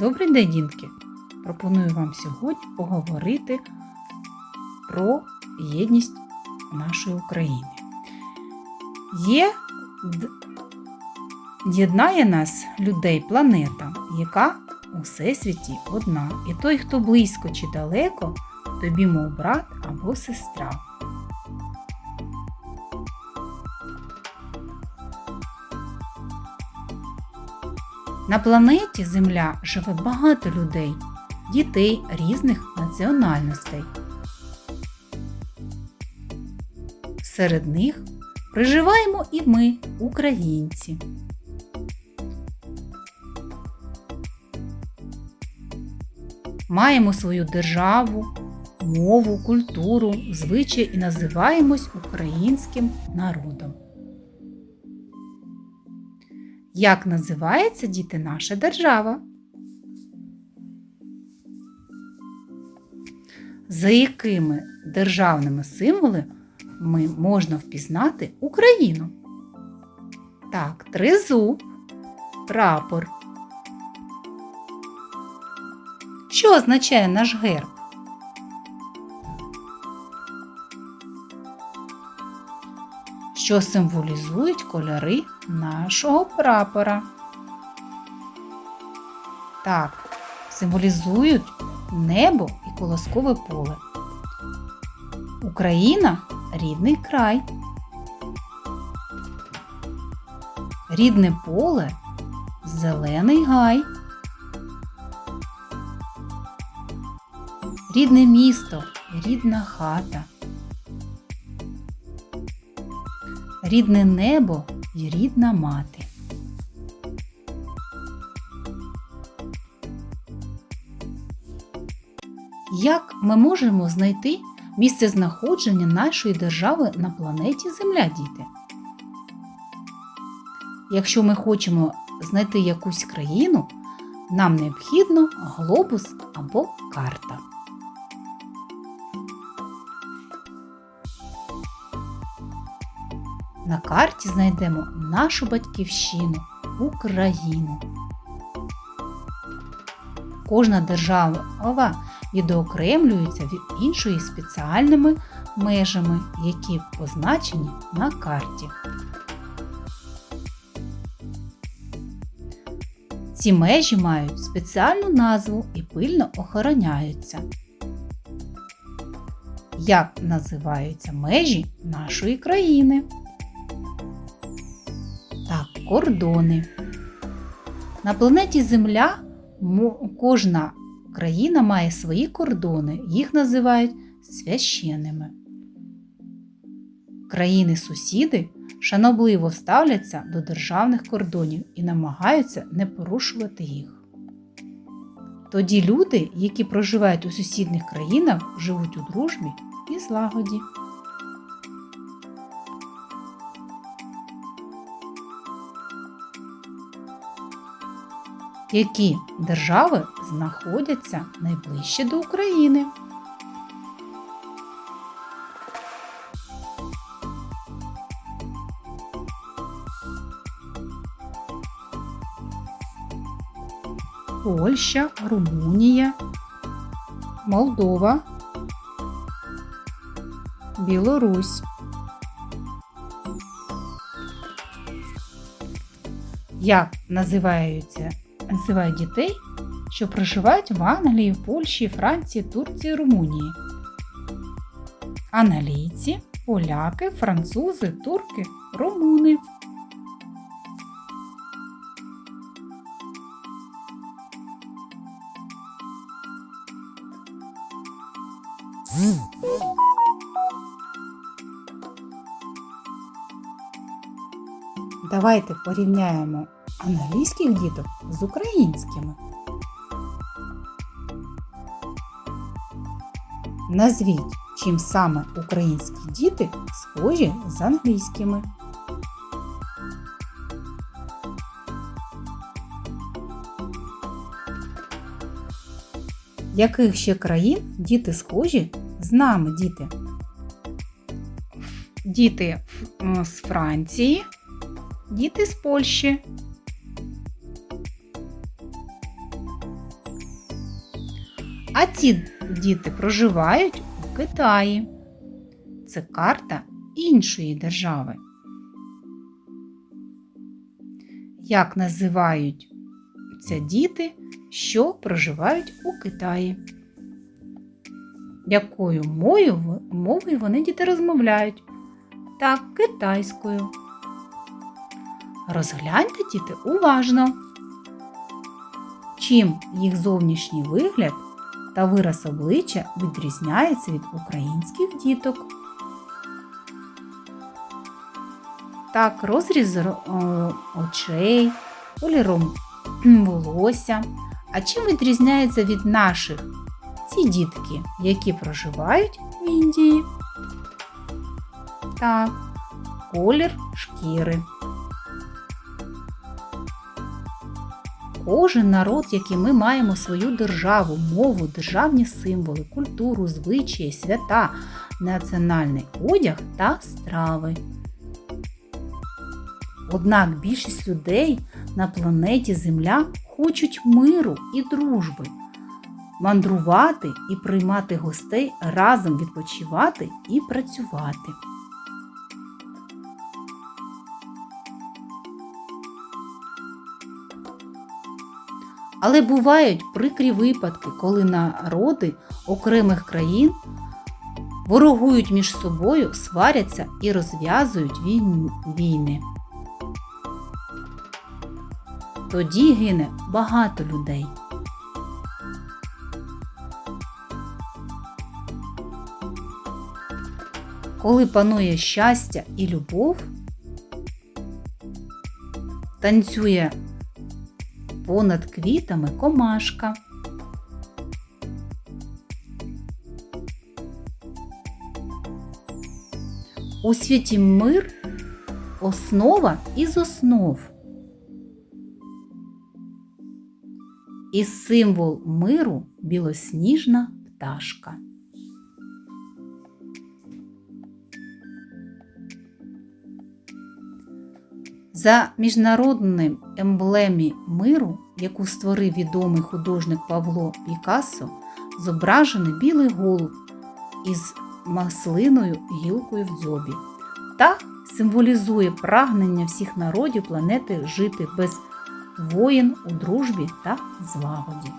Добрий день, дітки! Пропоную вам сьогодні поговорити про єдність нашої України. Є єднає нас людей планета, яка у всесвіті одна. І той, хто близько чи далеко, тобі мов брат або сестра. На планеті Земля живе багато людей, дітей різних національностей. Серед них проживаємо і ми, українці. Маємо свою державу, мову, культуру, звичаї і називаємось українським народом. Як називається діти наша держава? За якими державними символами ми можна впізнати Україну? Так, тризуб, прапор. Що означає наш герб? Що символізують кольори нашого прапора? Так, символізують небо і колоскове поле. Україна рідний край. Рідне поле зелений гай. Рідне місто рідна хата. Рідне небо і рідна мати. Як ми можемо знайти місце знаходження нашої держави на планеті Земля, діти? Якщо ми хочемо знайти якусь країну, нам необхідно глобус або карта. На карті знайдемо нашу батьківщину Україну. Кожна держава відокремлюється від іншої спеціальними межами, які позначені на карті. Ці межі мають спеціальну назву і пильно охороняються. Як називаються межі нашої країни? Кордони. На планеті Земля кожна країна має свої кордони, їх називають священними. Країни-сусіди шанобливо ставляться до державних кордонів і намагаються не порушувати їх. Тоді люди, які проживають у сусідніх країнах, живуть у дружбі і злагоді. Які держави знаходяться найближче до України? Польща, Румунія, Молдова, Білорусь. Як називаються, називають дітей, що проживають в Англії, Польщі, Франції, Турції, Румунії? Англійці, поляки, французи, турки, румуни. Давайте порівняємо англійських діток з українськими. Назвіть, чим саме українські діти схожі з англійськими. Яких ще країн діти схожі з нами, діти? Діти з Франції, діти з Польщі. А ці діти проживають у Китаї. Це карта іншої держави. Як називають це діти, що проживають у Китаї? Якою мовою, вони діти розмовляють? Так, китайською. Розгляньте діти уважно. Чим їх зовнішній вигляд та вираз обличчя відрізняється від українських діток? Так, розріз ро- очей, кольором волосся. А чим відрізняється від наших ці дітки, які проживають в Індії? Так, колір шкіри. Кожен народ, який ми маємо свою державу, мову, державні символи, культуру, звичаї, свята, національний одяг та страви. Однак більшість людей на планеті Земля хочуть миру і дружби, мандрувати і приймати гостей разом відпочивати і працювати. Але бувають прикрі випадки, коли народи окремих країн ворогують між собою, сваряться і розв'язують війни. Тоді гине багато людей. Коли панує щастя і любов, танцює понад квітами комашка. У світі мир основа із основ. І символ миру білосніжна пташка. За міжнародним емблемі миру, яку створив відомий художник Павло Пікассо, зображений білий голуб із маслиною гілкою в дзьобі та символізує прагнення всіх народів планети жити без воїн у дружбі та злагоді.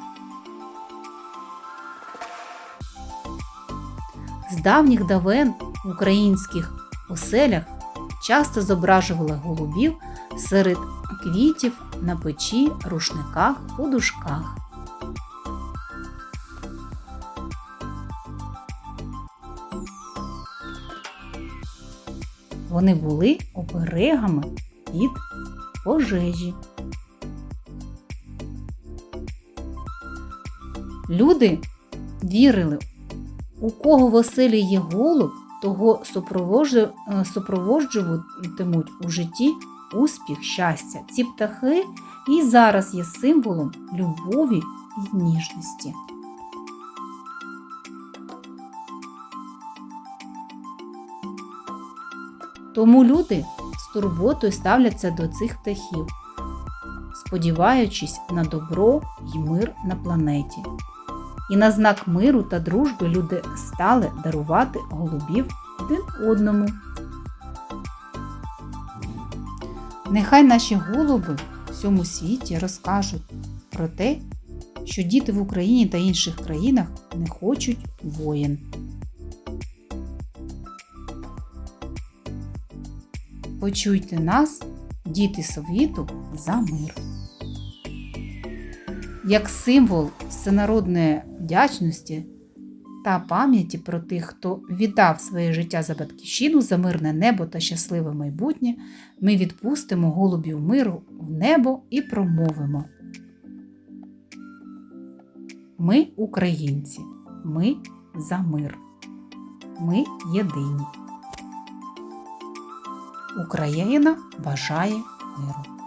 З давніх давен в українських оселях часто зображували голубів серед квітів на печі, рушниках, подушках. Вони були оберегами від пожежі. Люди вірили, у кого в оселі є голуб, того е, супроводжуватимуть у житті успіх, щастя. Ці птахи і зараз є символом любові і ніжності. Тому люди з турботою ставляться до цих птахів, сподіваючись на добро й мир на планеті. І на знак миру та дружби люди стали дарувати голубів один одному. Нехай наші голуби в всьому світі розкажуть про те, що діти в Україні та інших країнах не хочуть воєн. Почуйте нас, діти світу, за мир. Як символ всенародної вдячності та пам'яті про тих, хто віддав своє життя за батьківщину, за мирне небо та щасливе майбутнє, ми відпустимо голубів миру в небо і промовимо. Ми українці, ми за мир. Ми єдині. Україна бажає миру.